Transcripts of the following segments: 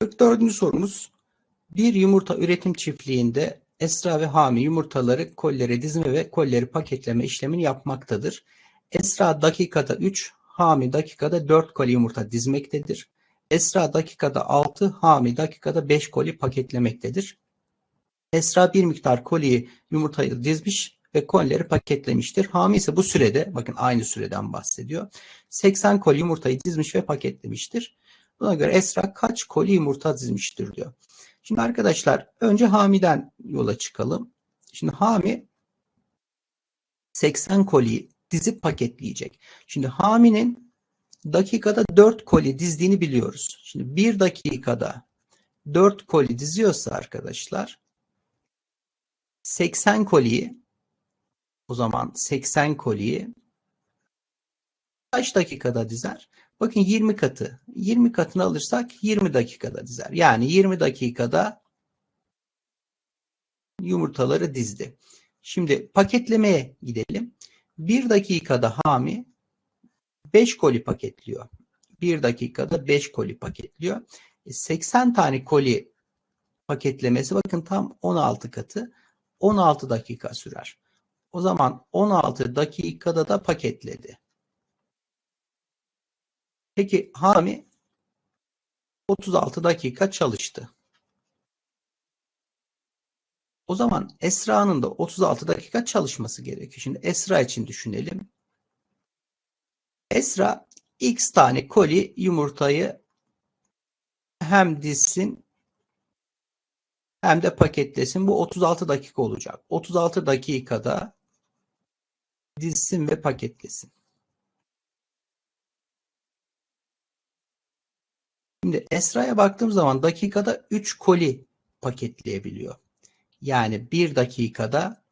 44. sorumuz. Bir yumurta üretim çiftliğinde Esra ve Hami yumurtaları kollere dizme ve kolleri paketleme işlemini yapmaktadır. Esra dakikada 3, Hami dakikada 4 koli yumurta dizmektedir. Esra dakikada 6, Hami dakikada 5 koli paketlemektedir. Esra bir miktar koliyi yumurtayı dizmiş ve kolileri paketlemiştir. Hami ise bu sürede, bakın aynı süreden bahsediyor, 80 koli yumurtayı dizmiş ve paketlemiştir. Buna göre Esra kaç koli yumurta dizmiştir diyor. Şimdi arkadaşlar önce Hami'den yola çıkalım. Şimdi Hami 80 koliyi dizip paketleyecek. Şimdi Hami'nin dakikada 4 koli dizdiğini biliyoruz. Şimdi 1 dakikada 4 koli diziyorsa arkadaşlar 80 koliyi o zaman 80 koliyi kaç dakikada dizer? Bakın 20 katı. 20 katını alırsak 20 dakikada dizer. Yani 20 dakikada yumurtaları dizdi. Şimdi paketlemeye gidelim. 1 dakikada Hami 5 koli paketliyor. 1 dakikada 5 koli paketliyor. 80 e, tane koli paketlemesi bakın tam 16 katı 16 dakika sürer. O zaman 16 dakikada da paketledi. Peki Hami 36 dakika çalıştı. O zaman Esra'nın da 36 dakika çalışması gerekiyor. Şimdi Esra için düşünelim. Esra x tane koli yumurtayı hem dizsin hem de paketlesin. Bu 36 dakika olacak. 36 dakikada dizsin ve paketlesin. Şimdi Esra'ya baktığım zaman dakikada 3 koli paketleyebiliyor. Yani 1 dakikada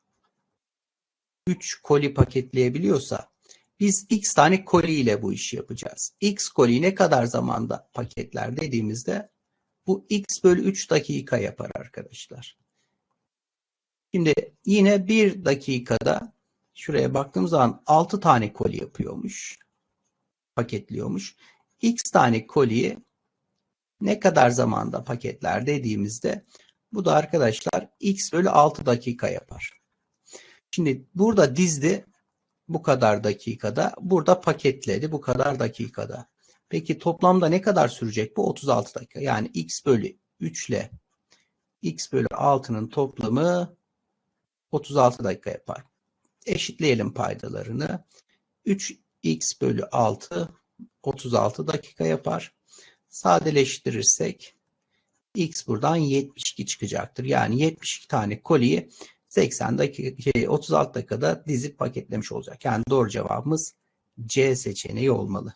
3 koli paketleyebiliyorsa biz x tane koli ile bu işi yapacağız. x koli ne kadar zamanda paketler dediğimizde bu x bölü 3 dakika yapar arkadaşlar. Şimdi yine 1 dakikada şuraya baktığım zaman 6 tane koli yapıyormuş. Paketliyormuş. x tane koliyi ne kadar zamanda paketler dediğimizde bu da arkadaşlar x bölü 6 dakika yapar. Şimdi burada dizdi bu kadar dakikada. Burada paketledi bu kadar dakikada. Peki toplamda ne kadar sürecek bu? 36 dakika. Yani x bölü 3 ile x bölü 6'nın toplamı 36 dakika yapar. Eşitleyelim paydalarını. 3x bölü 6 36 dakika yapar. Sadeleştirirsek x buradan 72 çıkacaktır. Yani 72 tane koliyi 80 dakika, şey, 36 dakikada dizip paketlemiş olacak. Yani doğru cevabımız C seçeneği olmalı.